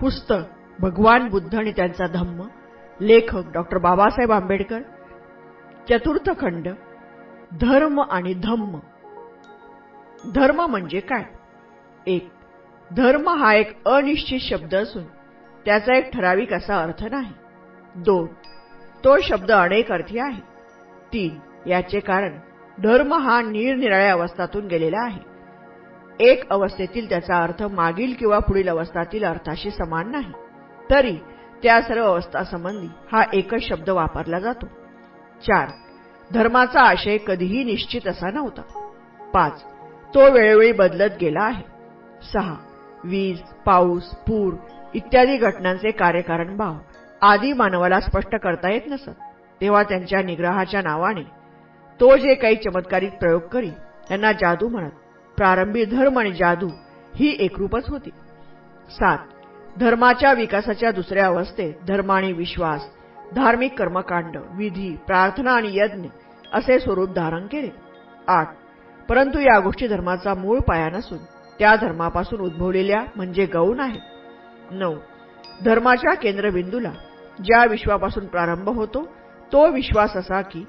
पुस्तक भगवान बुद्ध आणि त्यांचा धम्म लेखक डॉक्टर बाबासाहेब आंबेडकर चतुर्थ खंड धर्म आणि धम्म. धर्म म्हणजे काय? एक धर्म हा एक अनिश्चित शब्द असून त्याचा एक ठराविक असा अर्थ नाही. दोन तो शब्द अनेक अर्थी आहे. तीन याचे कारण धर्म हा निरनिराळ्या अवस्थातून गेलेला आहे. एक अवस्थेतील त्याचा अर्थ मागील किंवा पुढील अवस्थातील अर्थाशी समान नाही. तरी त्या सर्व अवस्थासंबंधी हा एकच शब्द वापरला जातो. चार धर्माचा आशय कधीही निश्चित असा नव्हता. पाच तो वेळोवेळी बदलत गेला आहे. सहा वीज पाऊस पूर इत्यादी घटनांचे कार्यकारण भाव आदी मानवाला स्पष्ट करता येत नसत. तेव्हा त्यांच्या निग्रहाच्या नावाने तो जे काही चमत्कारिक प्रयोग करी त्यांना जादू म्हणत प्रारंभी धर्म आणि जादू ही एकरूपच होती. सात धर्माच्या विकासाच्या दुसऱ्या अवस्थेत धर्म आणि विश्वास धार्मिक कर्मकांड विधी प्रार्थना आणि यज्ञ असे स्वरूप धारण केले. आठ परंतु या गोष्टी धर्माचा मूळ पाया नसून त्या धर्मापासून उद्भवलेल्या म्हणजे गौण आहे नऊ धर्माच्या केंद्रबिंदूला ज्या विश्वापासून प्रारंभ होतो तो विश्वास असा की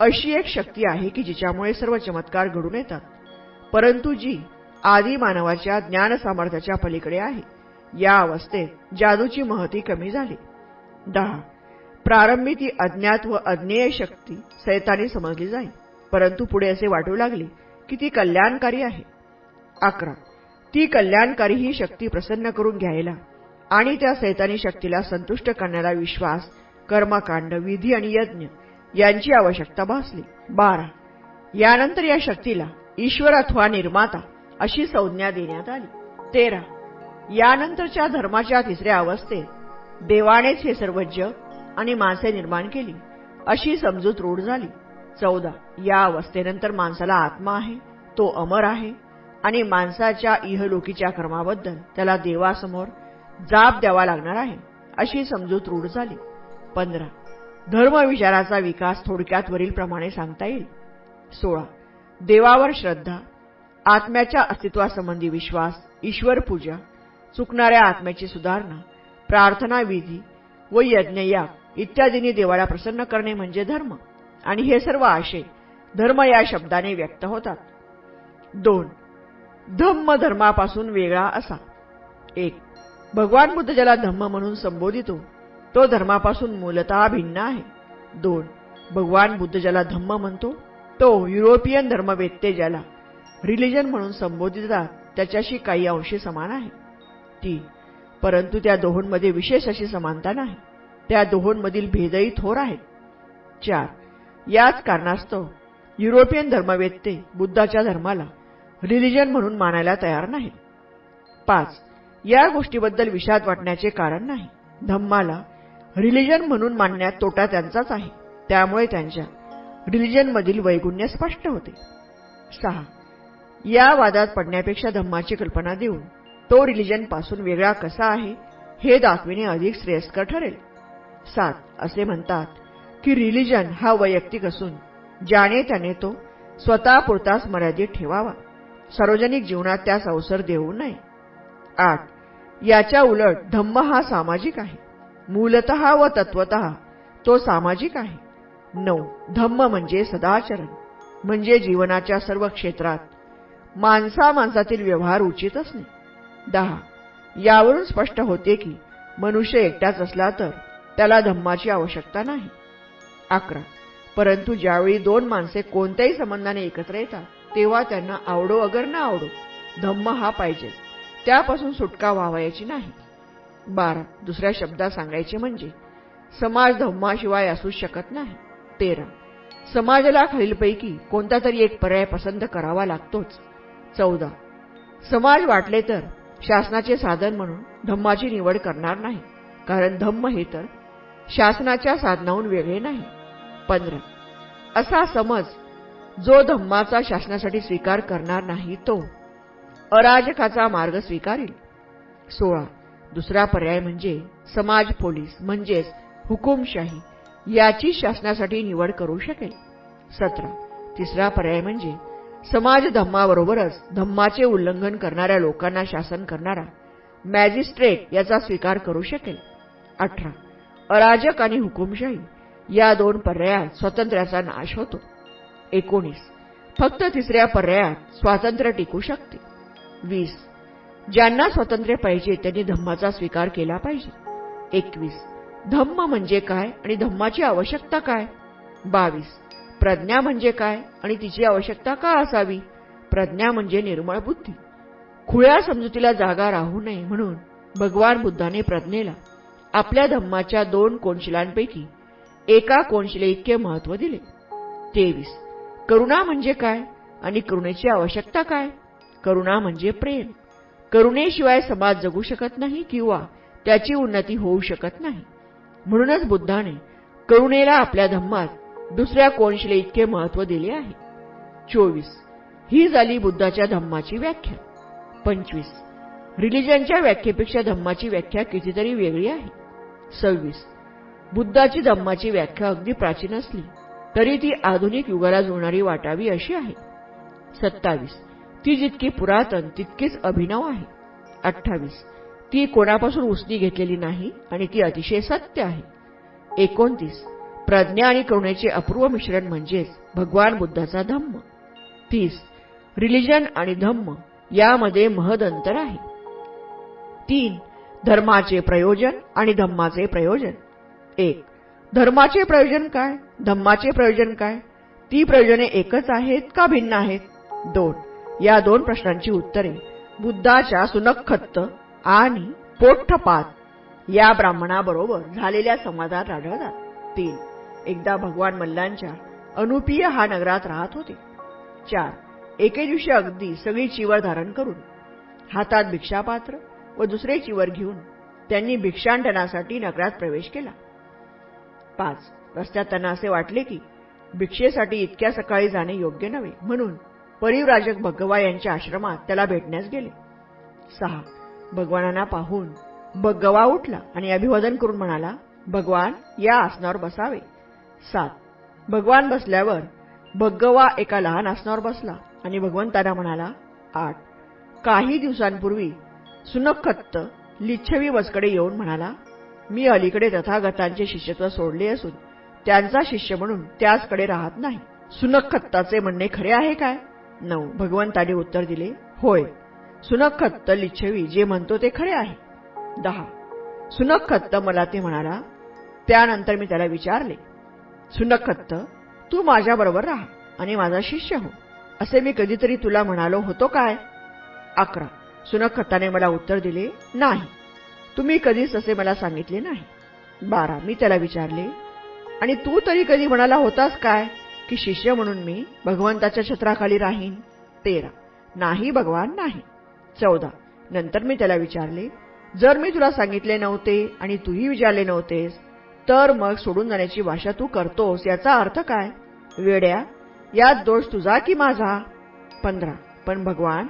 अशी एक शक्ती आहे की जिच्यामुळे सर्व चमत्कार घडून येतात. परंतु जी आदी मानवाच्या ज्ञान सामर्थ्याच्या पलीकडे आहे या अवस्थेत जादूची महती कमी झाली. दहा. प्रारंभी ती अज्ञात व अज्ञेय शक्ती सैतानी समजली जाईल परंतु पुढे असे वाटू लागले की ती कल्याणकारी आहे. अकरा. ती कल्याणकारी ही शक्ती प्रसन्न करून घ्यायला आणि त्या सैतानी शक्तीला संतुष्ट करण्याला विश्वास कर्मकांड विधी आणि यज्ञ यांची आवश्यकता भासली. बारा. यानंतर या शक्तीला ईश्वर अथवा निर्माता अशी संज्ञा देण्यात आली. तेरा. यानंतरच्या धर्माच्या तिसऱ्या अवस्थेत देवानेच हे सर्व जग आणि माणसे निर्माण केली अशी समजूत रूढ झाली. चौदा. या अवस्थेनंतर माणसाला आत्मा आहे तो अमर आहे आणि माणसाच्या इहलोकीच्या कर्माबद्दल त्याला देवासमोर जाब द्यावा लागणार आहे अशी समजूत रूढ झाली. पंधरा. धर्मविचाराचा विकास थोडक्यात वरील प्रमाणे सांगता येईल. सोळा. देवावर श्रद्धा आत्म्याच्या अस्तित्वासंबंधी विश्वास ईश्वर पूजा चुकणाऱ्या आत्म्याची सुधारणा प्रार्थना विधी व यज्ञयाग इत्यादींनी देवाला प्रसन्न करणे म्हणजे धर्म. आणि हे सर्व आशय धर्म या शब्दाने व्यक्त होतात. दोन धम्म धर्मापासून वेगळा असा. एक भगवान बुद्ध ज्याला धम्म म्हणून संबोधितो तो धर्मापासून मूलतः भिन्न आहे. दोन भगवान बुद्ध ज्याला धम्म म्हणतो तो युरोपियन धर्मवेत्ते ज्याला रिलिजन म्हणून संबोधितात त्याच्याशी काही अंशी समान आहे. ती परंतु त्या दोहोंमध्ये विशेष अशी समानता नाही. त्या दोहोंमधील भेदही थोर आहेत. चार याच कारणास्तव युरोपियन धर्मवेत्ते बुद्धाच्या धर्माला रिलिजन म्हणून मानायला तयार नाही पाच या गोष्टीबद्दल विषाद वाटण्याचे कारण नाही. धम्माला रिलिजन म्हणून मानण्यात तोटा त्यांचाच आहे. त्यामुळे त्यांच्या रिलिजनमधील वैगुण्य स्पष्ट होते. सहा. या वादात पडण्यापेक्षा धम्माची कल्पना देऊन तो रिलिजनपासून वेगळा कसा आहे हे दाखविणे अधिक श्रेयस्कर ठरेल. सात. असे म्हणतात की रिलिजन हा वैयक्तिक असून ज्याने त्याने तो स्वतःपुरताच मर्यादित ठेवावा. सार्वजनिक जीवनात त्यास अवसर देऊ नये. आठ. याच्या उलट धम्म हा सामाजिक आहे. मूलत व तत्वत तो सामाजिक आहे. नऊ. धम्म म्हणजे सदाचरण म्हणजे जीवनाच्या सर्व क्षेत्रात. माणसा माणसातील व्यवहार उचित असणे दहा. यावरून स्पष्ट होते की मनुष्य एकटाच असला तर त्याला धम्माची आवश्यकता नाही. अकरा. परंतु ज्यावेळी दोन माणसे कोणत्याही संबंधाने एकत्र येतात तेव्हा त्यांना आवडो अगर ना आवडो धम्म हा पाहिजेच. त्यापासून सुटका व्हावायची नाही. बारा. दुसऱ्या शब्दात सांगायचे म्हणजे समाज धम्माशिवाय असूच शकत नाही. तेरा. समाजाला खालीलपैकी कोणता तरी एक पर्याय पसंत करावा लागतोच. चौदा. समाज वाटले तर शासनाचे साधन म्हणून धम्माची निवड करणार नाही. कारण धम्म हे तर शासनाच्या साधनाहून वेगळे नाही. पंधरा. असा समज जो धम्माचा शासनासाठी स्वीकार करणार नाही तो अराजकाचा मार्ग स्वीकारेल. सोळा. दुसरा पर्याय म्हणजे समाज पोलीस म्हणजेच हुकुमशाही. याची शासनासाठी निवड करू शकेल. सतरा. तिसरा पर्याय म्हणजे समाज धम्माबरोबरच धम्माचे उल्लंघन करणाऱ्या लोकांना शासन करणारा मॅजिस्ट्रेट याचा स्वीकार करू शकेल. अठरा. अराजक आणि हुकुमशाही या दोन पर्यायात स्वातंत्र्याचा नाश होतो. एकोणीस. फक्त तिसऱ्या पर्यायात स्वातंत्र्य टिकू शकते. वीस. ज्यांना स्वातंत्र्य पाहिजे त्यांनी धम्माचा स्वीकार केला पाहिजे. एकवीस. धम्म म्हणजे काय आणि धम्माची आवश्यकता काय? बावीस. प्रज्ञा म्हणजे काय आणि तिची आवश्यकता का असावी? प्रज्ञा म्हणजे निर्मळ बुद्धी. खुळ्या समजुतीला जागा राहू नये म्हणून भगवान बुद्धाने प्रज्ञेला आपल्या धम्माच्या दोन कोणशिलांपैकी एका कोणशिले इतके महत्त्व दिले. तेवीस. करुणा म्हणजे काय आणि करुणेची आवश्यकता काय? करुणा म्हणजे प्रेम. करुणेशिवाय समाज जगू शकत नाही किंवा त्याची उन्नती होऊ शकत नाही. म्हणूनच बुद्धाने करुणेला आपल्या धम्मात दुसऱ्या कोणशिले इतके महत्त्व दिले आहे. चोवीस. ही झाली बुद्धाच्या धम्माची व्याख्या. पंचवीस. रिलिजनच्या व्याख्येपेक्षा धम्माची व्याख्या कितीतरी वेगळी आहे. सव्वीस. बुद्धाची धम्माची व्याख्या अगदी प्राचीन असली तरी ती आधुनिक युगाला जुळणारी वाटावी अशी आहे. सत्तावीस. ती जितकी पुरातन तितकीच अभिनव आहे. अठ्ठावीस. ती कोणापासून उसनी घेतलेली नाही आणि ती अतिशय सत्य आहे. एकोणतीस. प्रज्ञा आणि करुणेचे अपूर्व मिश्रण म्हणजेच भगवान बुद्धाचा धम्म. तीस. रिलिजन आणि धम्म यामध्ये महद अंतर आहे. तीन. धर्माचे प्रयोजन आणि धम्माचे प्रयोजन. एक. धर्माचे प्रयोजन काय? धम्माचे प्रयोजन काय? ती प्रयोजने एकच आहेत का भिन्न आहेत? दोन. या दोन प्रश्नांची उत्तरे बुद्धाच्या सुनखत्त आणि पोट्ठपात या ब्राह्मणाबरोबर झालेल्या संवादात आढळतात. तीन. एकदा भगवान मल्लांच्या अनुपीय हा नगरात राहत होते. चार. एके दिवशी अगदी सगळी चिवर धारण करून हातात भिक्षापात्र व दुसरे चिवर घेऊन त्यांनी भिक्षांटनासाठी नगरात प्रवेश केला. पाच. रस्त्यात त्यांना असे वाटले की भिक्षेसाठी इतक्या सकाळी जाणे योग्य नव्हे म्हणून परिवराजक भगवा यांच्या आश्रमात त्याला भेटण्यास गेले. सहा. भगवानांना पाहून बग्गवा उठला आणि अभिवादन करून म्हणाला भगवान या आसनावर बसावे. सात. भगवान बसल्यावर बग्गवा एका लहान आसनावर बसला आणि भगवंताना म्हणाला आठ. काही दिवसांपूर्वी सुनखत्त लिच्छवी वसकडे येऊन म्हणाला मी अलीकडे तथागतांचे शिष्यत्व सोडले असून त्यांचा शिष्य म्हणून त्याचकडे राहत नाही. सुनखत्ताचे म्हणणे खरे आहे काय? नऊ. भगवंताने उत्तर दिले होय. सुनखत्त लिच्छवी जे म्हणतो ते खरे आहे. दहा. सुनखत्त मला ते म्हणाला त्यानंतर मी त्याला विचारले सुनखत्त तू माझ्याबरोबर राहा आणि माझा शिष्य हो. असे मी कधीतरी तुला म्हणालो होतो काय? अकरा. सुनखत्ताने मला उत्तर दिले नाही. तुम्ही कधीच असे मला सांगितले नाही. बारा. मी त्याला विचारले आणि तू तरी कधी म्हणाला होतास काय? की शिष्य म्हणून मी भगवंताच्या छत्राखाली राहीन? तेरा. नाही भगवान नाही. चौदा. नंतर मी त्याला विचारले जर मी तुला सांगितले नव्हते आणि तूही विचारले नव्हतेस तर मग सोडून जाण्याची भाषा तू करतोस याचा अर्थ काय? वेड्या यात दोष तुझा की माझा? पंधरा. पण भगवान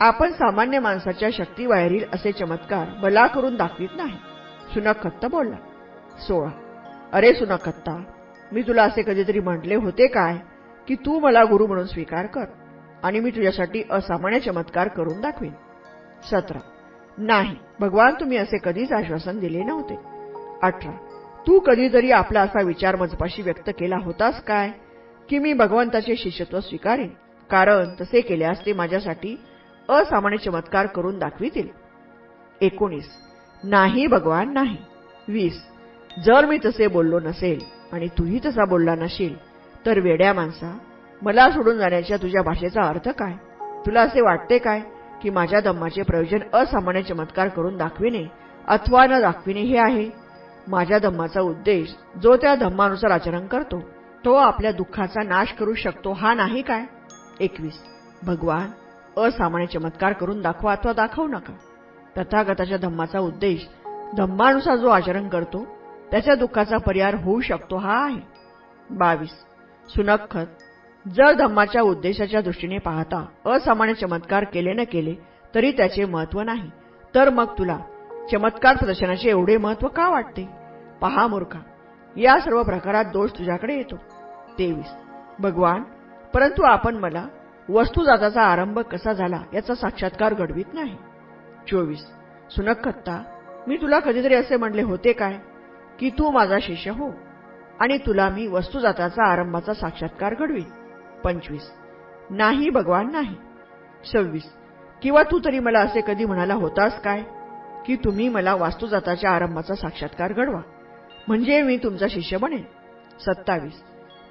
आपण सामान्य माणसाच्या शक्तीबाहेरील असे चमत्कार बला करून दाखवित नाही. सुनखत्त बोलला सोळा. अरे सुनखत्ता मी तुला असे कधीतरी म्हटले होते काय की तू मला गुरु म्हणून स्वीकार कर. आणि मी तुझ्यासाठी असामान्य चमत्कार करून दाखवीन. सतरा. नाही भगवान तुम्ही असे कधीच आश्वासन दिले नव्हते. अठरा. तू कधीतरी आपला असा विचार मजपाशी व्यक्त केला होतास काय? की मी भगवंताचे शिष्यत्व स्वीकारेन? कारण तसे केल्यास ते माझ्यासाठी असामान्य चमत्कार करून दाखवितील. एकोणीस. नाही भगवान नाही. वीस. जर मी तसे बोललो नसेल आणि तूही तसा बोलला नशील तर वेड्या माणसा मला सोडून जाण्याच्या तुझ्या भाषेचा अर्थ काय? तुला असे वाटते काय की माझ्या दम्माचे प्रयोजन असामान्य चमत्कार करून दाखविणे अथवा न दाखविणे हे आहे? माझ्या धम्माचा उद्देश जो त्या धम्मानुसार आचरण करतो तो आपल्या दुःखाचा नाश करू शकतो हा नाही काय? एकवीस. भगवान असामान्य चमत्कार करून दाखवा अथवा दाखवू नका. तथागताच्या धम्माचा उद्देश धम्मानुसार जो आचरण करतो त्याच्या दुःखाचा परिहार होऊ शकतो हा आहे. बावीस. सुनखत जर धम्माच्या उद्देशाच्या दृष्टीने पाहता असामान्य चमत्कार केले न केले तरी त्याचे महत्त्व नाही. तर मग तुला चमत्कार प्रदर्शनाचे एवढे महत्त्व का वाटते? पहा मूर्खा या सर्व प्रकारात दोष तुझ्याकडे येतो. तेवीस. भगवान परंतु आपण मला वस्तुजाताचा आरंभ कसा झाला याचा साक्षात्कार घडवित नाही. चोवीस. सुनखत्ता मी तुला कधीतरी असे म्हणले होते काय? की तू माझा शिष्य हो आणि तुला मी वस्तुजाताचा आरंभाचा साक्षात्कार घडवीन. पंचवीस. नाही भगवान नाही. सव्वीस. किंवा तू तरी मला असे कधी म्हणाला होतास काय? की तुम्ही मला वास्तुजाताच्या आरंभाचा साक्षात्कार घडवा. म्हणजे मी तुमचा शिष्य बनेन. सत्तावीस.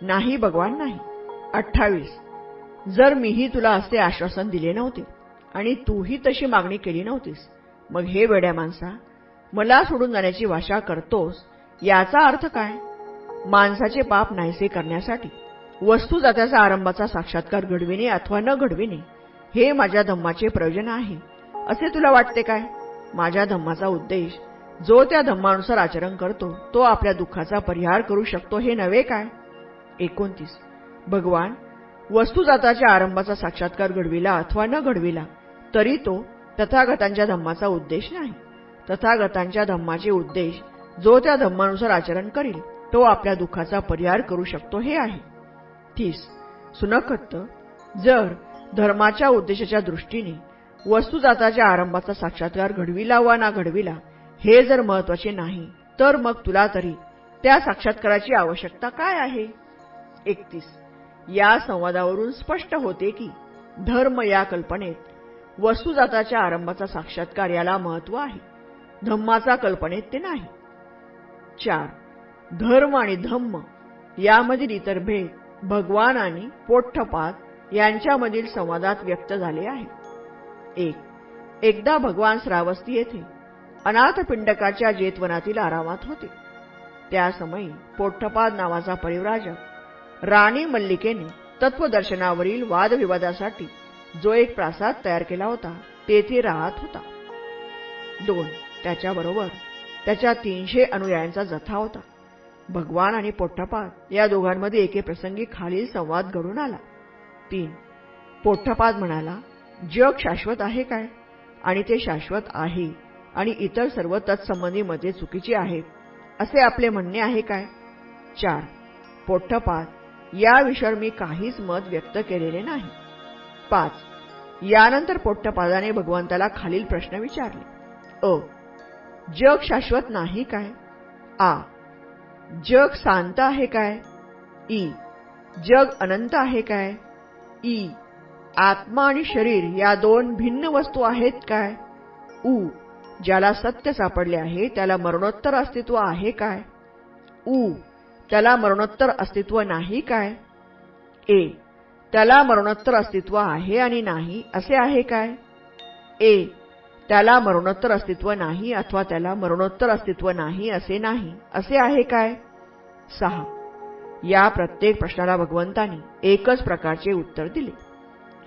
नाही भगवान नाही. अठ्ठावीस. जर मीही तुला असे आश्वासन दिले नव्हते आणि तूही तशी मागणी केली नव्हतीस मग हे वेड्या माणसा मला सोडून जाण्याची भाषा करतोस याचा अर्थ काय? माणसाचे पाप नाहीसे करण्यासाठी. वस्तू जात्याचा आरंभाचा साक्षात्कार घडविणे अथवा न घडविणे हे माझ्या धम्माचे प्रयोजन आहे. असे तुला वाटते काय? माझ्या धम्माचा उद्देश जो त्या धम्मानुसार आचरण करतो तो आपल्या दुःखाचा परिहार करू शकतो हे नव्हे काय? एकोणतीस. भगवान वस्तुजाताच्या आरंभाचा साक्षात्कार घडविला अथवा न घडविला तरी तो तथागतांच्या धम्माचा उद्देश नाही. तथागतांच्या धम्माचे उद्देश जो त्या धम्मानुसार आचरण करील तो आपल्या दुःखाचा परिहार करू शकतो हे आहे. तीस सुनखत्त जर धर्माच्या उद्देशाच्या दृष्टीने वस्तुजाताच्या आरंभाचा साक्षात्कार घडविला वा ना घडविला हे जर महत्त्वाचे नाही तर मग तुला तरी त्या साक्षात्काराची आवश्यकता काय आहे? एकतीस. या संवादावरून स्पष्ट होते की धर्म या कल्पनेत वस्तुजाताच्या आरंभाचा साक्षात्कार याला महत्त्व आहे. धम्माचा कल्पनेत ते नाही. चार. धर्म आणि धम्म यामधील इतर भेद भगवान आणि पोठ्ठपात यांच्यामधील संवादात व्यक्त झाले आहे. एक एकदा भगवान श्रावस्ती येथे अनाथपिंडकाच्या जेतवनातील आरामात होते. त्यासमयी पोठ्ठपाद नावाचा परिवराजक राणी मल्लिकेने तत्वदर्शनावरील वादविवादासाठी जो एक प्रासाद तयार केला होता तेथे राहत होता. दोन त्याच्याबरोबर त्याच्या तीनशे अनुयायांचा जथा होता. भगवान आणि पोठ्ठपाद या दोघांमध्ये एके प्रसंगी खालील संवाद घडून आला. तीन पोठ्ठपाद म्हणाला जग शाश्वत आहे काय? आणि ते शाश्वत आहे आणि इतर सर्व तत्संबंधी मते चुकीची आहेत असे आपले म्हणणे आहे काय? चार पोठ्ठपाद या विषयावर मी काहीच मत व्यक्त केलेले नाही. पाच यानंतर पोट्टपादाने भगवंताला खालील प्रश्न विचारले. अ जग शाश्वत नाही काय? आ जग शांत आहे काय? ई. जग अनंत आहे काय? ई. आत्मा आणि शरीर या दोन भिन्न वस्तू आहेत काय? उ. ज्याला सत्य सापडले आहे त्याला मरणोत्तर अस्तित्व आहे काय? उ. त्याला मरणोत्तर अस्तित्व नाही काय? ए. त्याला मरणोत्तर अस्तित्व आहे आणि नाही असे आहे काय? ए. त्याला मरणोत्तर अस्तित्व नाही अथवा त्याला मरणोत्तर अस्तित्व नाही असे नाही. असे आहे काय? सहा. या प्रत्येक प्रश्नाला भगवंतांनी एकच प्रकारचे उत्तर दिले.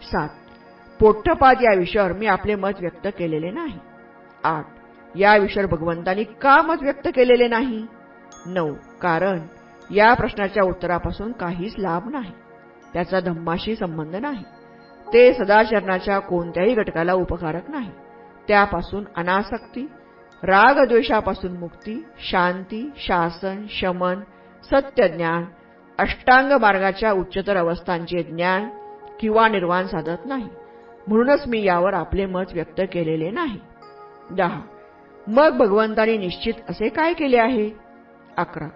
सात. पोट्टपाद या विषयावर मी आपले मत व्यक्त केलेले नाही. आठ. या विषयावर भगवंतांनी का मत व्यक्त केलेले नाही? नऊ. कारण या प्रश्नाच्या उत्तरापासून काहीच लाभ नाही. त्याचा धम्माशी संबंध नाही. ते सदाचरणाच्या कोणत्याही घटकाला उपकारक नाही. त्यापासून अनासक्ती रागद्वेषापासून मुक्ती शांती शासन शमन सत्यज्ञान अष्टांग मार्गाच्या उच्चतर अवस्थांचे ज्ञान किंवा निर्वाण साधत नाही. म्हणूनच मी यावर आपले मत व्यक्त केलेले नाही. दहा. मग भगवंताने निश्चित असे काय केले आहे? अकरा.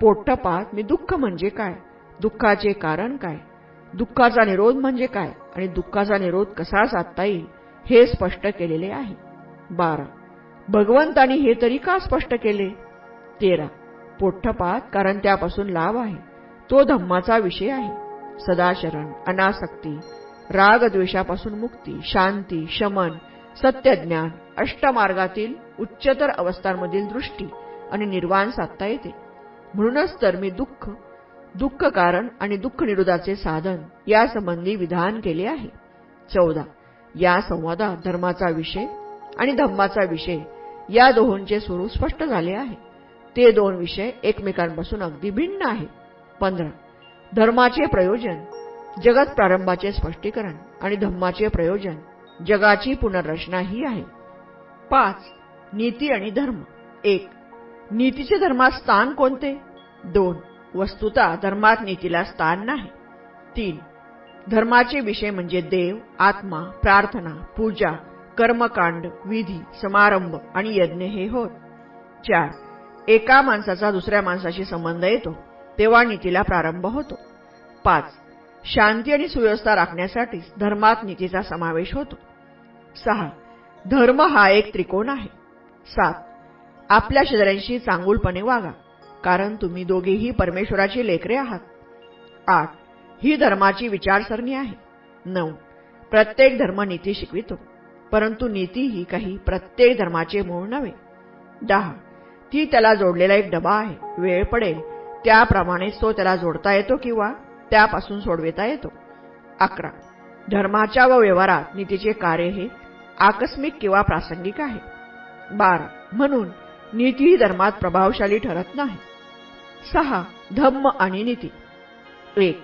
पोट्टपात मी दुःख म्हणजे काय? दुःखाचे कारण काय? दुःखाचा निरोध म्हणजे काय? आणि दुःखाचा निरोध कसा साधता येईल? हे स्पष्ट केलेले आहे. बारा. भगवंतांनी हे तरी का स्पष्ट केले? तेरा. पोठ्ठपात कारण त्यापासून लाभ आहे. तो धम्माचा विषय आहे. सदाशरण अनासक्ती रागद्वेषापासून मुक्ती शांती शमन सत्यज्ञान अष्टमार्गातील उच्चतर अवस्थांमधील दृष्टी आणि निर्वाण साधता येते. म्हणूनच तर मी दुःख दुःख कारण आणि दुःख निरोधाचे साधन यासंबंधी विधान केले आहे. चौदा. या संवादात धर्माचा विषय आणि धम्माचा विषय या दोहोंचे स्वरूप स्पष्ट झाले आहे. ते दोन विषय एकमेकांपासून अगदी भिन्न आहेत. पंधरा. धर्माचे प्रयोजन जगत प्रारंभाचे स्पष्टीकरण आणि धम्माचे प्रयोजन जगाची पुनर्रचना ही आहे. पाच. नीती आणि धर्म. एक. नीतीचे धर्मात स्थान कोणते? दोन. वस्तुता धर्मात नीतीला स्थान नाही. तीन. धर्माचे विषय म्हणजे देव आत्मा प्रार्थना पूजा कर्मकांड विधी समारंभ आणि यज्ञ हे होत चार एका माणसाचा दुसऱ्या माणसाशी संबंध येतो तेव्हा नीतीला प्रारंभ होतो. पाच शांती आणि सुव्यवस्था राखण्यासाठीच धर्मात नीतीचा समावेश होतो. सहा धर्म हा एक त्रिकोण आहे. सात आपल्या शेजाऱ्यांशी चांगुलपणे वागा कारण तुम्ही दोघेही परमेश्वराची लेकरे आहात. आठ ही धर्माची विचारसरणी आहे. नऊ. प्रत्येक धर्म नीती शिकवितो परंतु नीती ही काही प्रत्येक धर्माचे मूळ नव्हे. दहा. ती त्याला जोडलेला एक डबा आहे. वेळ पडेल त्याप्रमाणेच तो त्याला जोडता येतो किंवा त्यापासून सोडविता येतो. अकरा. धर्माच्या व व्यवहारात नीतीचे कार्य हे आकस्मिक किंवा प्रासंगिक आहे. बारा. म्हणून नीती ही धर्मात प्रभावशाली ठरत नाही. सहा. धम्म आणि नीती. एक.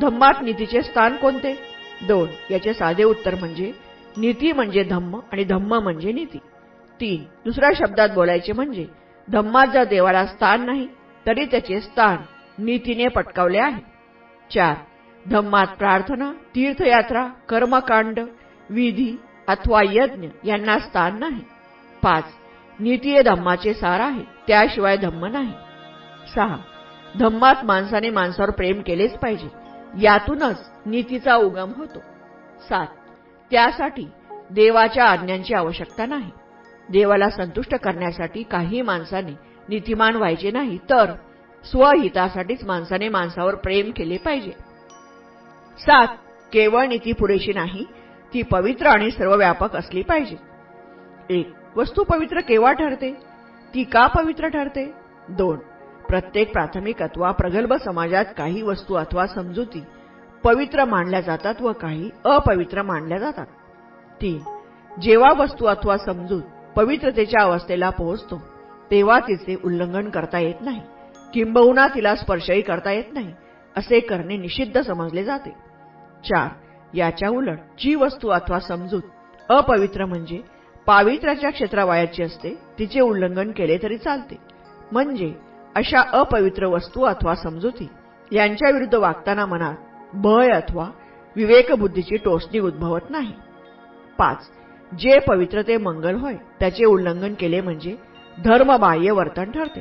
धम्मात नीतीचे स्थान कोणते? दोन याचे साधे उत्तर म्हणजे नीती म्हणजे धम्म आणि धम्म म्हणजे नीती. तीन दुसऱ्या शब्दात बोलायचे म्हणजे धम्मात जर देवाला स्थान नाही तरी त्याचे स्थान नीतीने पटकावले आहे. चार धम्मात प्रार्थना तीर्थयात्रा कर्मकांड विधी अथवा यज्ञ यांना स्थान नाही. पाच नीती हे धम्माचे सार आहे त्याशिवाय धम्म नाही. सहा धम्मात माणसाने माणसावर प्रेम केलेच पाहिजे. यातूनच नीतीचा उगम होतो. सात. त्यासाठी देवाच्या आज्ञांची आवश्यकता नाही. देवाला संतुष्ट करण्यासाठी काही माणसाने नीतिमान व्हायचे नाही तर स्वहितासाठीच माणसाने माणसावर प्रेम केले पाहिजे. सात. केवळ नीती पुरेशी नाही ती पवित्र आणि सर्वव्यापक असली पाहिजे. एक. वस्तू पवित्र केव्हा ठरते? ती का पवित्र ठरते? दोन. प्रत्येक प्राथमिक अथवा प्रगल्भ समाजात काही वस्तू अथवा समजुती पवित्र मानल्या जातात व काही अपवित्र मानल्या जातात. तीन जेव्हा वस्तू अथवा समजूत पवित्रतेच्या अवस्थेला पोहोचतो तेव्हा तिचे उल्लंघन करता येत नाही किंबहुना तिला स्पर्शही करता येत नाही असे करणे निषिद्ध समजले जाते. चार याच्या उलट जी वस्तू अथवा समजूत अपवित्र म्हणजे पावित्र्याच्या क्षेत्रावायाची असते तिचे उल्लंघन केले तरी चालते. म्हणजे अशा अपवित्र वस्तू अथवा समजुती यांच्या विरुद्ध वागताना मनात भय अथवा विवेकबुद्धीची टोचणी उद्भवत नाही. पाच जे पवित्र ते मंगल होय त्याचे उल्लंघन केले म्हणजे धर्मबाह्य वर्तन ठरते.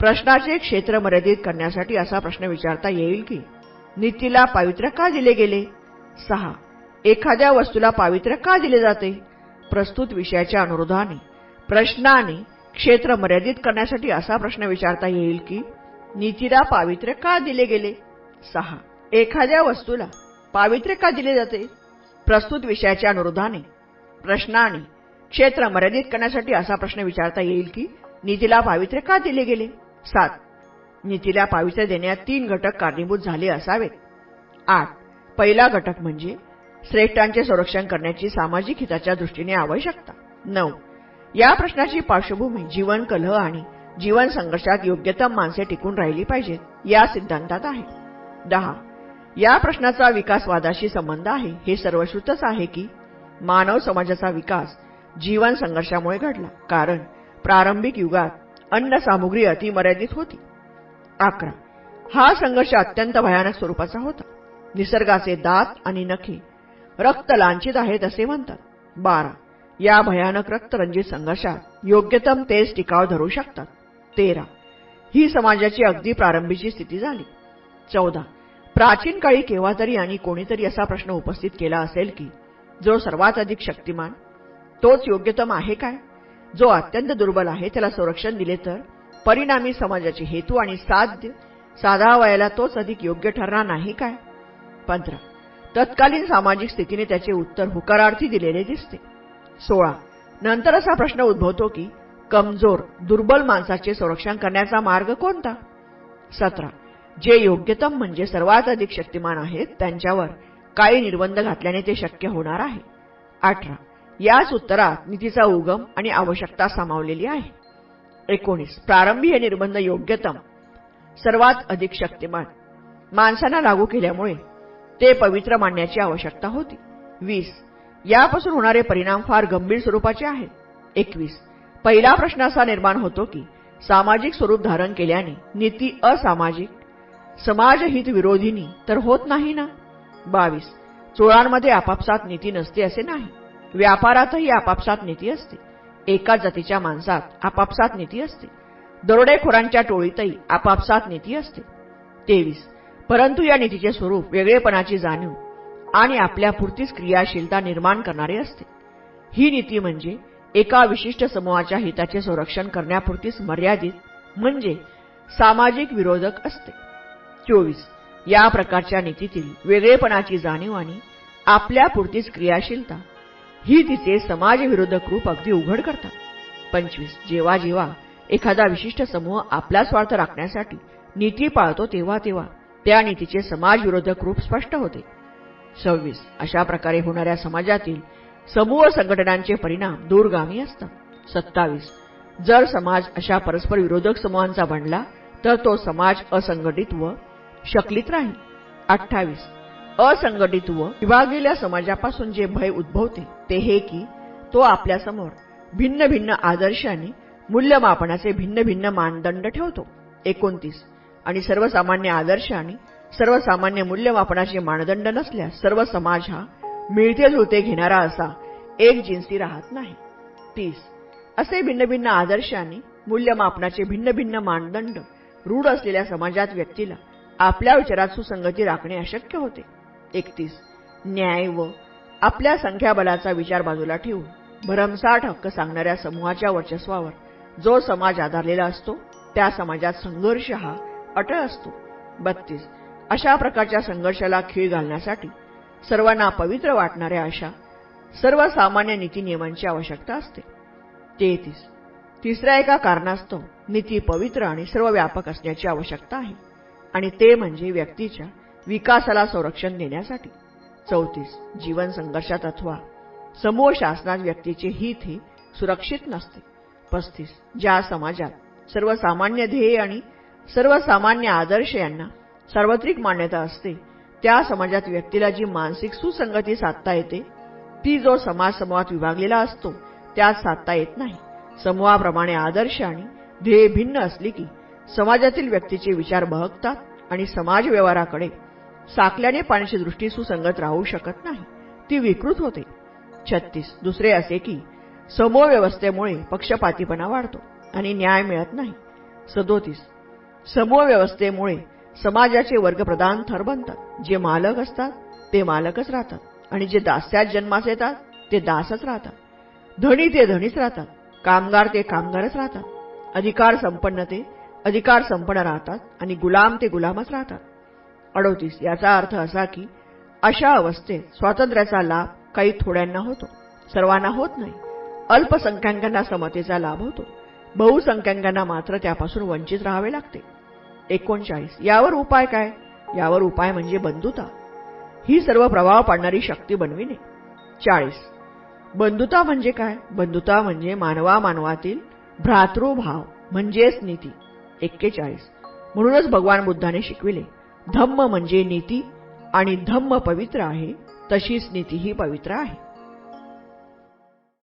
प्रश्नाचे क्षेत्र मर्यादित करण्यासाठी असा प्रश्न विचारता येईल की नीतीला पावित्र्य का दिले गेले? सहा एखाद्या वस्तूला पावित्र्य का दिले जाते? प्रस्तुत विषयाच्या अनुरोधाने प्रश्नाने क्षेत्र मर्यादित करण्यासाठी असा प्रश्न विचारता येईल की नीतीला पावित्र्य का दिले गेले? सहा. एखाद्या वस्तूला पावित्र्य का दिले जाते? प्रस्तुत विषयाच्या अनुरोधाने. प्रश्नाने क्षेत्र मर्यादित करण्यासाठी असा प्रश्न विचारता येईल की नीतीला पावित्र्य का दिले गेले? सात. नीतीला पावित्र्य देण्यात तीन घटक कारणीभूत झाले असावेत. आठ. पहिला घटक म्हणजे श्रेष्ठांचे संरक्षण करण्याची सामाजिक हिताच्या दृष्टीने आवश्यकता. नऊ. या प्रश्नाची पार्श्वभूमी जीवन कलह आणि जीवन संघर्षात योग्यतम माणसे टिकून राहिली पाहिजेत या सिद्धांतात आहे. दहा. या प्रश्नाचा विकासवादाशी संबंध आहे. हे सर्वश्रुतच आहे की मानव समाजाचा विकास जीवन संघर्षामुळे घडला कारण प्रारंभिक युगात अन्न सामुग्री अतिमर्यादित होती. अकरा. हा संघर्ष अत्यंत भयानक स्वरूपाचा होता. निसर्गाचे दात आणि नखे रक्त लांछित आहेत असे म्हणतात. बारा. या भयानक रक्तरंजित संघर्षात योग्यतम तेज टिकाव धरू शकतात. तेरा. ही समाजाची अगदी प्रारंभीची स्थिती झाली. चौदा. प्राचीन काळी केव्हा तरी आणि कोणीतरी असा प्रश्न उपस्थित केला असेल की जो सर्वात अधिक शक्तिमान तोच योग्यतम आहे काय? जो अत्यंत दुर्बल आहे त्याला संरक्षण दिले तर परिणामी समाजाचे हेतू आणि साध्य साधावायला तोच अधिक योग्य ठरणार नाही काय? पंधरा. तत्कालीन सामाजिक स्थितीने त्याचे उत्तर हुकारार्थी दिलेले दिसते. सोळा. नंतर असा प्रश्न उद्भवतो की कमजोर दुर्बल माणसाचे संरक्षण करण्याचा मार्ग कोणता? सतरा. जे योग्यतम म्हणजे सर्वात अधिक शक्तिमान आहेत त्यांच्यावर काही निर्बंध घातल्याने ते शक्य होणार आहे. अठरा. याच उत्तरात नीतीचा उगम आणि आवश्यकता सामावलेली आहे. एकोणीस. प्रारंभी हे निर्बंध योग्यतम सर्वात अधिक शक्तिमान माणसांना लागू केल्यामुळे ते पवित्र मानण्याची आवश्यकता होती. वीस. यापासून होणारे परिणाम फार गंभीर स्वरूपाचे आहेत. एकवीस. पहिला प्रश्न असा निर्माण होतो की सामाजिक स्वरूप धारण केल्याने नीती असामाजिक समाजहित विरोधिनी तर होत नाही ना? बावीस. चोळांमध्ये आपापसात नीती नसते असे नाही. व्यापारातही आपापसात नीती असते. एका जातीच्या माणसात आपापसात नीती असते. दरोडेखोरांच्या टोळीतही आपापसात नीती असते. तेवीस. परंतु या नीतीचे स्वरूप वेगळेपणाची जाणीव आणि आपल्या पुरतीच क्रियाशीलता निर्माण करणारी असते. ही नीती म्हणजे एका विशिष्ट समूहाच्या हिताचे संरक्षण करण्यापुरतीच मर्यादित म्हणजे सामाजिक विरोधक असते. चोवीस. या प्रकारच्या नीतीतील वेगळेपणाची जाणीव आणि आपल्यापुरतीच क्रियाशीलता ही तिचे समाजविरोधक रूप अगदी उघड करतात. पंचवीस. जेव्हा जेव्हा एखादा विशिष्ट समूह आपला स्वार्थ राखण्यासाठी नीती पाळतो तेव्हा तेव्हा त्या नीतीचे समाजविरोधक रूप स्पष्ट होते. सव्वीस. अशा प्रकारे होणाऱ्या समाजातील समूह संघटनांचे परिणाम दूरगामी असतात. सत्तावीस. जर समाज अशा परस्पर विरोधक समूहांचा बनला तर तो समाज असंघटित व शकलित राहील. अठ्ठावीस. असंघटित व विभागलेल्या समाजापासून जे भय उद्भवते ते हे की तो आपल्यासमोर भिन्न भिन्न आदर्श आणि मूल्यमापनाचे भिन्न भिन्न मानदंड ठेवतो. एकोणतीस. आणि सर्वसामान्य आदर्श आणि सर्वसामान्य मूल्यमापनाचे मानदंड नसल्यास सर्व समाज हा मिळते जुळते घेणारा असा एक जिन्सी राहत नाही. तीस. असे भिन्न भिन्न आदर्श आणि मूल्यमापनाचे भिन्न भिन्न मानदंड रूढ असलेल्या समाजात व्यक्तीला आपल्या विचारात सुसंगती राखणे अशक्य होते. एकतीस. न्याय व आपल्या संख्याबलाचा विचार बाजूला ठेवून भरमसाठ हक्क सांगणाऱ्या समूहाच्या वर्चस्वावर जो समाज आधारलेला असतो त्या समाजात संघर्ष हा अटळ असतो. बत्तीस. अशा प्रकारच्या संघर्षाला खीळ घालण्यासाठी सर्वांना पवित्र वाटणाऱ्या अशा सर्वसामान्य नीतीनियमांची आवश्यकता असते. तेहतीस तिसऱ्या एका कारणास्तव नीती पवित्र आणि सर्व व्यापक असण्याची आवश्यकता आहे. आणि ते म्हणजे व्यक्तीच्या विकासाला संरक्षण देण्यासाठी. चौतीस. जीवन संघर्षात अथवा समूह शासनात व्यक्तीचे हित हे सुरक्षित नसते. पस्तीस. ज्या समाजात सर्वसामान्य ध्येय आणि सर्वसामान्य आदर्श यांना सार्वत्रिक मान्यता असते. त्या समाजात व्यक्तीला जी मानसिक सुसंगती साधता येते ती जो समाज समूहात विभागलेला असतो त्यात साधता येत नाही. समूहाप्रमाणे आदर्श आणि ध्येय भिन्न असली की समाजातील व्यक्तीचे विचार बहकतात आणि समाज व्यवहाराकडे साकल्याने पाण्याची दृष्टी सुसंगत राहू शकत नाही ती विकृत होते. छत्तीस. दुसरे असे की समूह व्यवस्थेमुळे पक्षपातीपणा वाढतो आणि न्याय मिळत नाही. सदोतीस. समूह व्यवस्थेमुळे समाजाचे वर्गप्रधान थर बनतात. जे मालक असतात ते मालकच राहतात. आणि जे दास्यात जन्मास येतात ते दासच राहतात. धनी ते धनीच राहतात. कामगार ते कामगारच राहतात. अधिकार संपन्न ते अधिकार संपन्न राहतात आणि गुलाम ते गुलामच राहतात. अडोतीस याचा अर्थ असा की अशा अवस्थेत स्वातंत्र्याचा लाभ काही थोड्यांना होतो. सर्वांना होत नाही. अल्पसंख्याकांना समतेचा लाभ होतो. बहुसंख्याकांना मात्र त्यापासून वंचित राहावे लागते. एकोणचाळीस. यावर उपाय काय? यावर उपाय म्हणजे बंधुता. ही सर्व प्रभाव पाडणारी शक्ती बनविणे. चाळीस. बंधुता म्हणजे काय? बंधुता म्हणजे मानवा मानवातील भ्रातृभाव म्हणजेच नीती. एक्केचाळीस. म्हणूनच भगवान बुद्धाने शिकविले धम्म म्हणजे नीती आणि धम्म पवित्र आहे तशीच नीतीही पवित्र आहे.